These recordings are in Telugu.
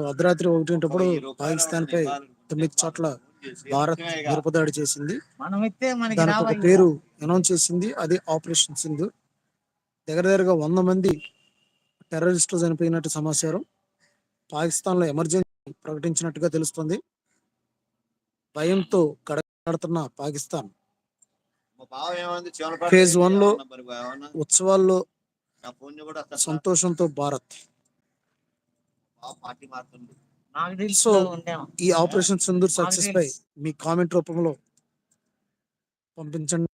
అర్ధరాత్రి ఒకటింటప్పుడు పాకిస్తాన్ పై తొమ్మిది చోట్ల భారత్ మిరపదాడి చేసింది. మనం ఇస్తే మనకి దానికి ఒక రావాలి. పేరు అనౌన్స్ చేసింది. అది ఆపరేషన్ సింధు. దగ్గర దగ్గరగా వంద మంది టెర్రరిస్టులు చనిపోయినట్టు సమాచారం. పాకిస్తాన్లో ఎమర్జెన్సీ ప్రకటించినట్టుగా తెలుస్తుంది. భయంతో గడగడుతున్న పాకిస్తాన్. Phase one లో ఉత్సవాల్లో సంతోషంతో భారత్. పార్టీ మారుతుంది. నాకు తెలుసు సో, ఈ ఆపరేషన్ సింధూర్ సక్సెస్ పై మీ కామెంట్ రూపంలో పంపించండి.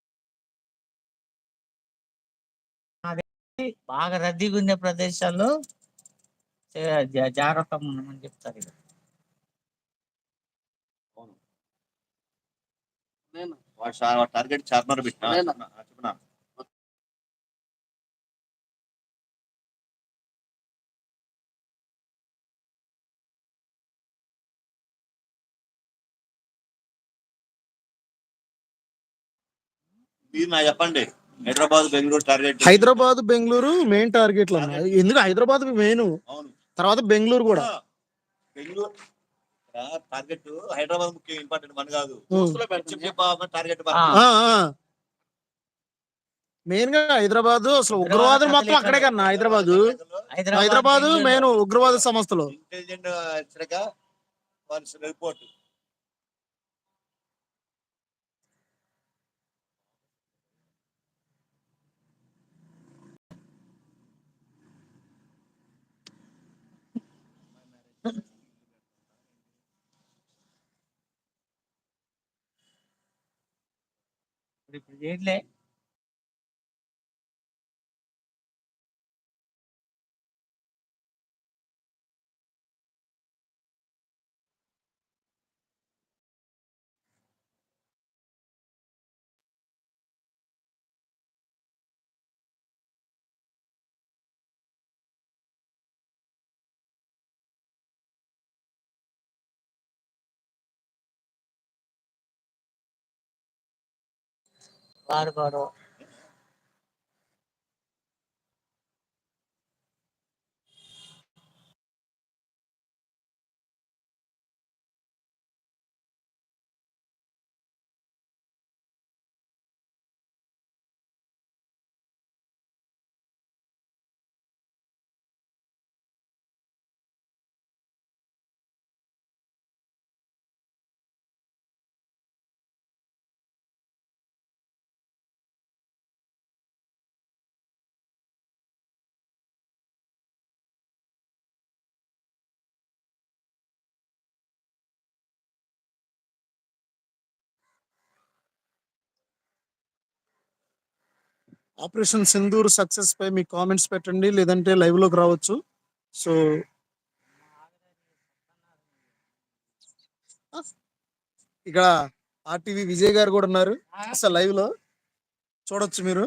బాగా రద్దీగా ఉండే ప్రదేశాల్లో జాగ్రత్త ఉండమని చెప్తారు ఇక. టార్గెట్ చార్మర్ పెట్టినా చెప్పిన? మీరు నా చెప్పండి. హైదరాబాద్ బెంగళూరు టార్గెట్ హైదరాబాద్ బెంగళూరు మెయిన్ టార్గెట్లు అన్నారు ఎందుకు హైదరాబాద్ మెయిన్ అవును. తర్వాత బెంగళూరు కూడా. బెంగళూరు టార్గెట్ హైదరాబాద్ ముఖ్యం ఇంపార్టెంట్ మన కాదు. టార్గెట్ ఆ. మెయిన్గా హైదరాబాద్ అసలు ఉగ్రవాదులు మొత్తం అక్కడే కన్నా హైదరాబాద్. హైదరాబాద్. మెయిన్ ఉగ్రవాద సంస్థలు. ఇంటెలిజెంట్ రిపోర్ట్ ఇప్పుడు చేయట్లే. バルバロ。ఆపరేషన్ సింధూర్ సక్సెస్ పై మీ కామెంట్స్ పెట్టండి లేదంటే లైవ్లోకి రావచ్చు. సో ఇక్కడ ఆర్టీవీ విజయ్ గారు కూడా ఉన్నారు. అసలు లైవ్లో చూడొచ్చు మీరు.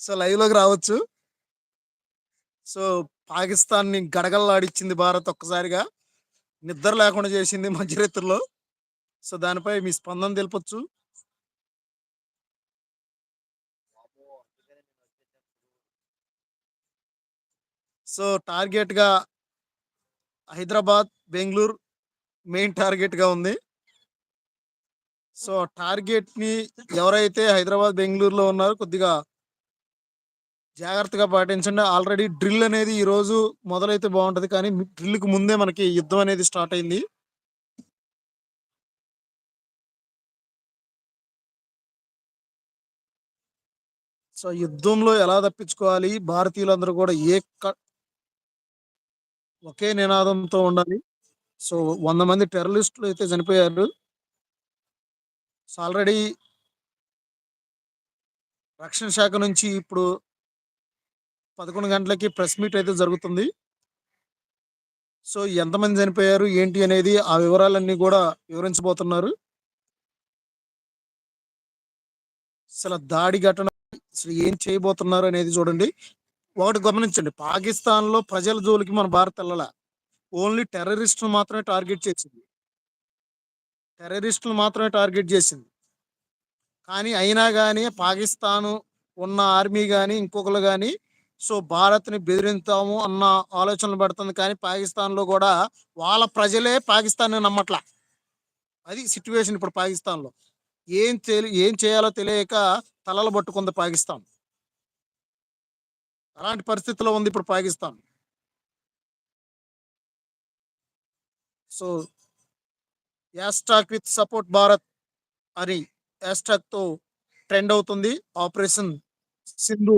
సో లైవ్లోకి రావచ్చు. సో పాకిస్తాన్ని గడగల్లాడిచ్చింది భారత్ ఒక్కసారిగా. నిద్ర లేకుండా చేసింది మధ్యరాత్రిలో. సో దానిపై మీ స్పందన తెలపొచ్చు. సో టార్గెట్గా హైదరాబాద్ బెంగళూరు మెయిన్ టార్గెట్గా ఉంది. సో టార్గెట్ని ఎవరైతే హైదరాబాద్ బెంగళూరులో ఉన్నారో కొద్దిగా జాగ్రత్తగా పాటించండి. ఆల్రెడీ డ్రిల్ అనేది ఈ రోజు మొదలైతే బాగుంటది. కానీ డ్రిల్కి ముందే మనకి యుద్ధం అనేది స్టార్ట్ అయింది. సో యుద్ధంలో ఎలా తప్పించుకోవాలి? భారతీయులందరూ కూడా ఏ క- ఒకే నినాదంతో ఉండాలి. సో వంద మంది టెర్రరిస్టులు అయితే చనిపోయారు. సో ఆల్రెడీ రక్షణ శాఖ నుంచి ఇప్పుడు పదకొండు గంటలకి ప్రెస్ మీట్ అయితే జరుగుతుంది. సో ఎంతమంది చనిపోయారు? ఏంటి అనేది ఆ వివరాలన్నీ కూడా వివరించబోతున్నారు. అసలు దాడి ఘటన అసలు ఏం చేయబోతున్నారు అనేది చూడండి. ఒకటి గమనించండి. పాకిస్తాన్లో ప్రజల జోలికి మన భారత్ వెళ్ళాల. ఓన్లీ టెర్రరిస్టులు మాత్రమే టార్గెట్ చేసింది. టెర్రరిస్టులు మాత్రమే టార్గెట్ చేసింది. కానీ అయినా కానీ పాకిస్తాను ఉన్న ఆర్మీ కానీ ఇంకొకరు కానీ సో భారత్ని బెదిరిస్తాము అన్న ఆలోచనలు పెడుతుంది. కానీ పాకిస్తాన్లో కూడా వాళ్ళ ప్రజలే పాకిస్తాన్ని నమ్మట్లా. అది సిచ్యువేషన్ ఇప్పుడు పాకిస్తాన్లో. ఏం తెలి ఏం చేయాలో తెలియక తలలు పట్టుకుంది పాకిస్తాన్. అలాంటి పరిస్థితిలో ఉంది ఇప్పుడు Pakistan. So hashtag with support Bharat అని యాస్టాక్తో ట్రెండ్ అవుతుంది. ఆపరేషన్ సింధు